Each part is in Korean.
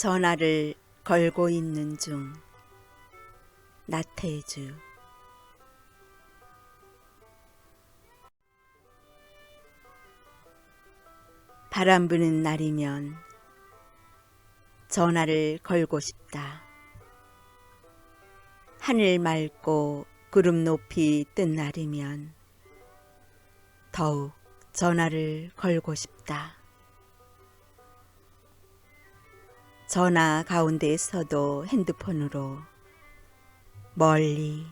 전화를 걸고 있는 중 나태주 바람 부는 날이면 전화를 걸고 싶다. 하늘 맑고 구름 높이 뜬 날이면 더욱 전화를 걸고 싶다. 전화 가운데에서도 핸드폰으로 멀리,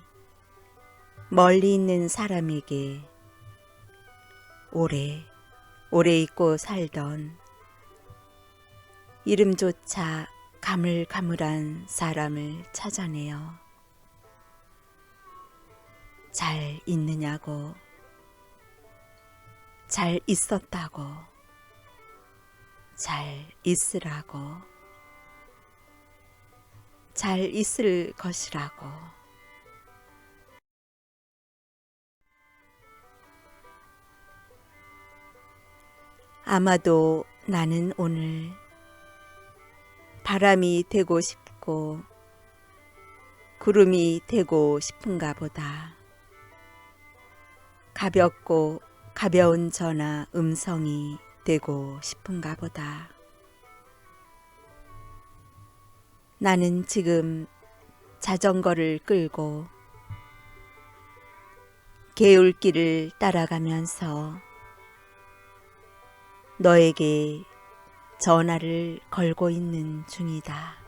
멀리 있는 사람에게 오래, 오래 잊고 살던 이름조차 가물가물한 사람을 찾아내어 잘 있느냐고, 잘 있었다고, 잘 있으라고, 잘 있을 것이라고. 아마도 나는 오늘 바람이 되고 싶고 구름이 되고 싶은가 보다. 가볍고 가벼운 전화 음성이 되고 싶은가 보다. 나는 지금 자전거를 끌고 개울길을 따라가면서 너에게 전화를 걸고 있는 중이다.